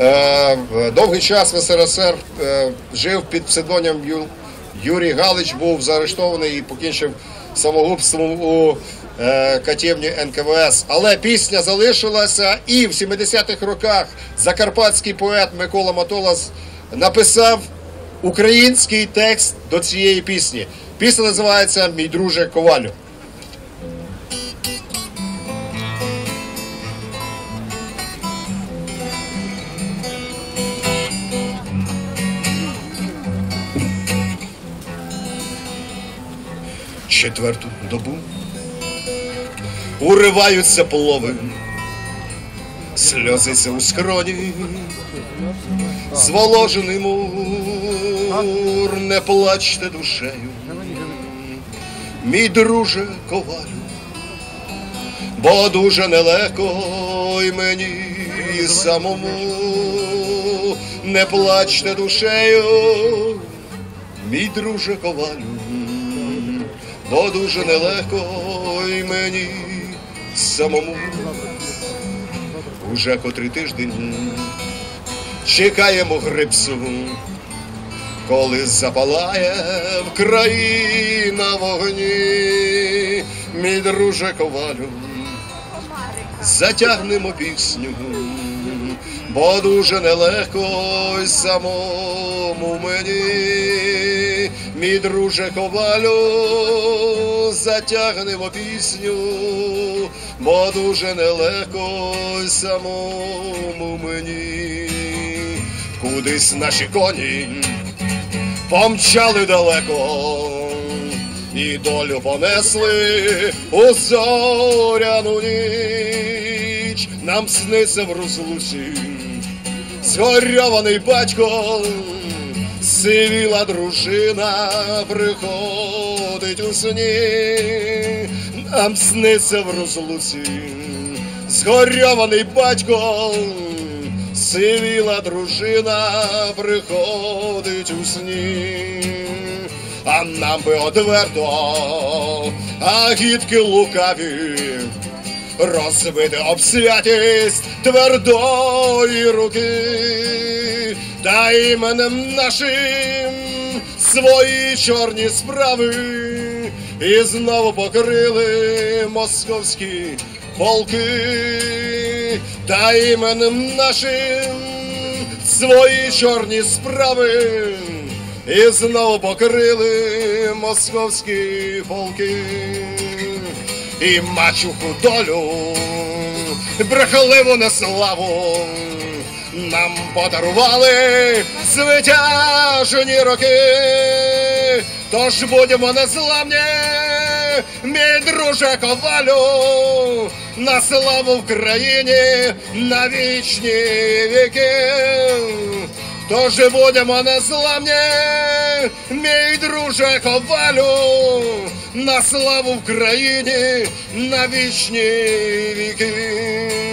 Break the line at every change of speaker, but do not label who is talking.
Е, Довгий час в СРСР е, жив під псевдонімом Ю- Юрій Галич, був заарештований і покінчив самогубством у е, катівні НКВС. Але пісня залишилася, і в 70-х роках закарпатський поет Микола Матолас написав український текст до цієї пісні. Пісня називається Мій друже Ковалю. Четверту добу. Уриваються полови, сльозиться у скроні, зволожений мур, не плачте душею, мій друже ковалю, бо дуже нелегко й мені і самому, не плачте душею, мій друже ковалю бо дуже нелегко й мені самому. Уже котрий тиждень чекаємо грипсу, коли запалає в краї на вогні, мій друже ковалю, затягнемо пісню, бо дуже нелегко й самому мені, мій друже ковалю, затягнемо пісню, бо дуже нелегко самому мені, кудись наші коні помчали далеко. І долю понесли у зоряну ніч, нам сниться в розлуці, згорьований батько, сивіла дружина приходить у сні, нам сниться в розлуці, згорьований батько, сивіла дружина приходить у сні. А нам би одверто, а гідки лукаві, розбити об святість твердої руки, та іменем нашим свої чорні справи, і знову покрили московські полки, та іменем нашим свої чорні справи. І знову покрили московські полки. І мачуху долю, брехливу неславу нам подарували звитяжені роки, тож будемо незламні, мій друже ковалю, на славу в країні на вічні віки. Тож будемо незламні, мій друже ковалю, на славу в країні на вічні віки.